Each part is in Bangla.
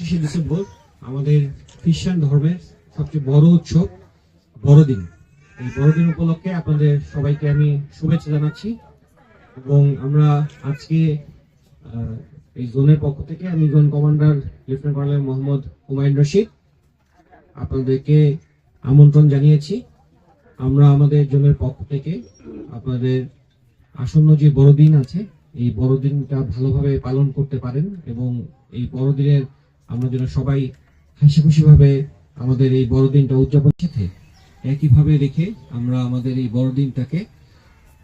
পঁচিশে ডিসেম্বর আমাদের খ্রিস্টান ধর্মের সবচেয়ে বড় উৎসব, বড়দিন। এই বড়দিন উপলক্ষে আপনাদের সবাইকে আমি শুভেচ্ছা জানাচ্ছি এবং আমরা আজকে এই জোনের পক্ষ থেকে আমি zone commander lieutenant colonel Mohammad Humayun Rashid আপনাদেরকে আমন্ত্রণ জানিয়েছি। আমরা আমাদের জোনের পক্ষ থেকে আপনাদের আসন্ন যে বড়দিন আছে, এই বড়দিনটা ভালোভাবে পালন করতে পারেন এবং এই বড়দিনের আমরা যেন সবাই হাসি খুশি ভাবে আমাদের এই বড়দিনটা উদযাপন সাথে একইভাবে রেখে আমরা আমাদের এই বড়দিনটাকে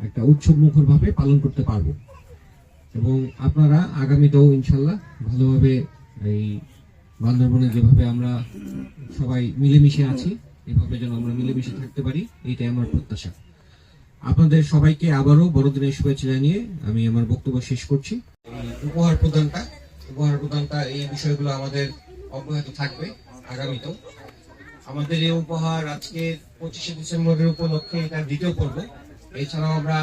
একটা উৎসব মুখর ভাবে পালন করতে পারব। এবং আপনারা আগামীতেও ইনশাল্লাহ ভালোভাবে এই বান্দরবনে যেভাবে আমরা সবাই মিলেমিশে আছি, এভাবে যেন আমরা মিলেমিশে থাকতে পারি, এইটাই আমার প্রত্যাশা। আপনাদের সবাইকে আবারও বড়দিনের শুভেচ্ছা জানিয়ে আমি আমার বক্তব্য শেষ করছি। উপহার প্রদানটা উপহার প্রদানটা এই বিষয়গুলো আমাদের অব্যাহত থাকবে আগামীতেও। আমাদের এই উপহার আজকে পঁচিশে ডিসেম্বরের উপলক্ষে এটা দ্বিতীয় পর্ব। এছাড়াও আমরা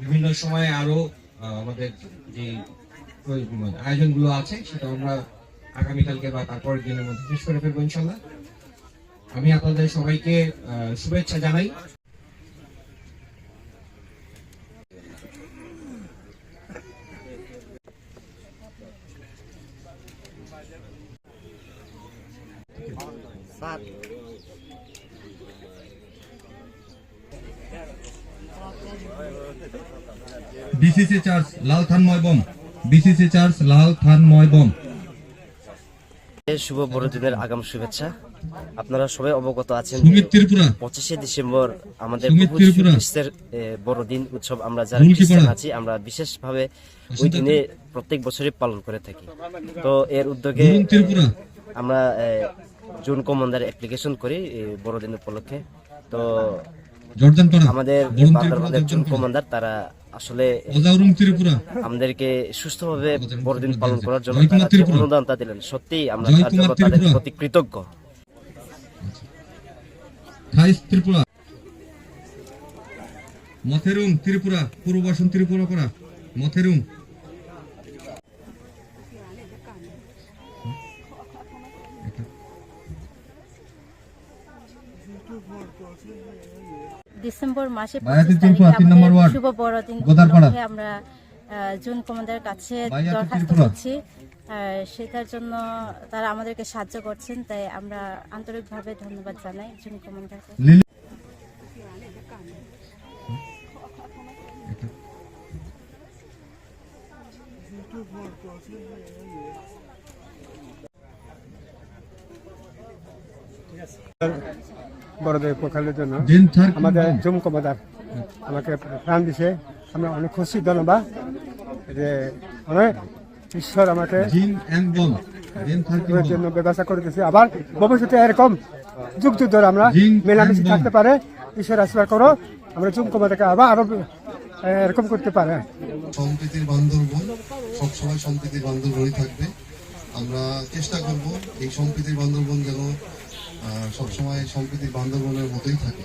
বিভিন্ন সময়ে আরও আমাদের যে আয়োজনগুলো আছে, সেটা আমরা আগামীকালকে বা তারপরের দিনের মধ্যে শেষ করে ফেলব ইনশাল্লাহ আমি আপনাদের সবাইকে শুভেচ্ছা জানাই। BCC church Lal Thanmoy Bawm BCC church Lal Thanmoy Bawm এই শুভ বড়দিনের আগাম শুভেচ্ছা। আপনারা সবাই অবগত আছেন পঁচিশে ডিসেম্বর আমাদের এ, বড়দিন উৎসব আমরা যারা খ্রিস্টান আছি আমরা বিশেষভাবে ওই দিনে প্রত্যেক বছরই পালন করে থাকি। তো এর উদ্যোগে আমরা জুন কমান্ডার অ্যাপ্লিকেশন করি বড়দিন উপলক্ষে। তো আমাদের বান্দরবানের জুন কমান্ডার তারা আসলে আমাদেরকে সুস্থভাবে বড়দিন পালন করার জন্য। অনুদানটা দিলেন। সত্যি আমরা তার জন্য তাদের প্রতি কৃতজ্ঞ। ত্রিপুরা। মথেরুং ত্রিপুরা ত্রিপুরা করা মথেরুং। আমাদের মাসে শুভ বড়দিন আমরা আহ, জুন কমান্ডার কাছে দরখাস্ত করছি। আর সেটার জন্য তারা আমাদেরকে সাহায্য করছেন তাই আমরা আন্তরিকভাবে ধন্যবাদ জানাই জুন কমান্ডারকে লিলি বড়দের উপকারের জন্য আমাদের জুম কমাদার আমাকে প্রাণ দিছে। আমরা অনেক খুশি ধন্যবাদ। যে অনেক ঈশ্বর আমাকে জন্য ব্যবস্থা করে দিয়েছে আবার ভবিষ্যতে এরকম যুগ যুগ ধরে আমরা মেলামেশি থাকতে পারে। ঈশ্বর আশীর্বাদ করো। আমরা জুম কমাদাকে আবার আরও এরকম করতে পারে। সম্প্রীতির বান্দরবন সবসময় সম্প্রীতির বান্দরবনই থাকবে। আমরা চেষ্টা করব এই সম্প্রীতির বান্দরবন যেন সবসময় সম্প্রীতির বান্ধবনের মতোই থাকে।